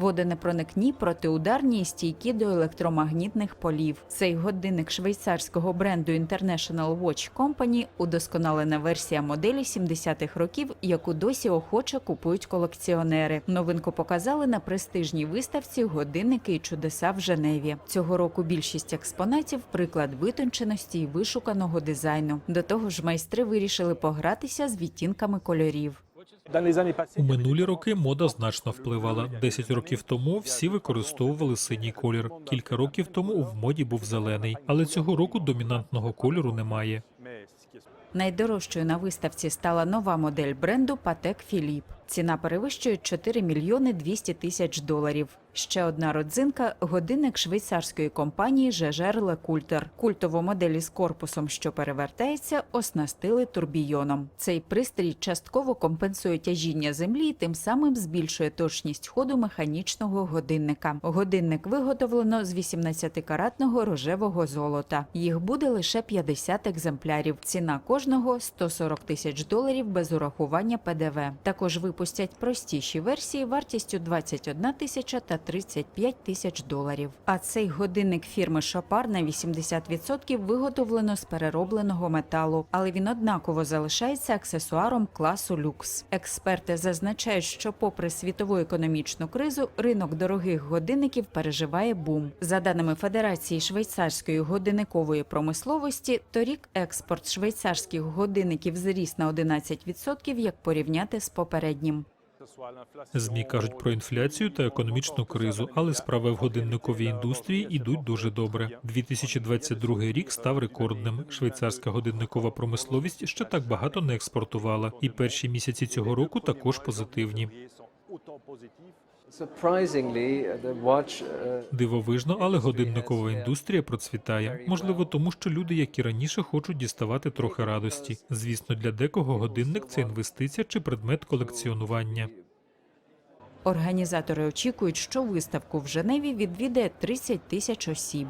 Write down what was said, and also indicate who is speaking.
Speaker 1: Водонепроникні, протиударні і стійкі до електромагнітних полів. Цей годинник швейцарського бренду International Watch Company – удосконалена версія моделі 70-х років, яку досі охоче купують колекціонери. Новинку показали на престижній виставці годинники і чудеса в Женеві. Цього року більшість експонатів приклад витонченості і вишуканого дизайну. До того ж, майстри вирішили погратися з відтінками кольорів.
Speaker 2: У минулі роки мода значно впливала. 10 років тому всі використовували синій колір. Кілька років тому в моді був зелений, але цього року домінантного кольору немає.
Speaker 1: Найдорожчою на виставці стала нова модель бренду Patek Philippe. Ціна перевищує 4 мільйони 200 тисяч доларів. Ще одна родзинка – годинник швейцарської компанії Jaeger LeCoultre. Культову модель із корпусом, що перевертається, оснастили турбійоном. Цей пристрій частково компенсує тяжіння землі і тим самим збільшує точність ходу механічного годинника. Годинник виготовлено з 18-каратного рожевого золота. Їх буде лише 50 екземплярів. Ціна кожного 140 тисяч доларів без урахування ПДВ. Також випустять простіші версії вартістю 21 тисяча та 35 тисяч доларів. А цей годинник фірми Шопар на 80% виготовлено з переробленого металу, але він однаково залишається аксесуаром класу люкс. Експерти зазначають, що попри світову економічну кризу, ринок дорогих годинників переживає бум. За даними Федерації швейцарської годинникової промисловості, торік експорт швейцарських годинників зріс на 11%, як порівняти з попереднім.
Speaker 2: Змі кажуть про інфляцію та економічну кризу, але справи в годинниковій індустрії йдуть дуже добре. 2022 рік став рекордним. Швейцарська годинникова промисловість ще так багато не експортувала, і перші місяці цього року також позитивні.
Speaker 3: Uh,
Speaker 2: Дивовижно, але годинникова індустрія процвітає. Можливо, тому що люди, як і раніше, хочуть діставати трохи радості. Звісно, для декого годинник це інвестиція чи предмет колекціонування.
Speaker 1: Організатори очікують, що виставку в Женеві відвідає 30 тисяч осіб.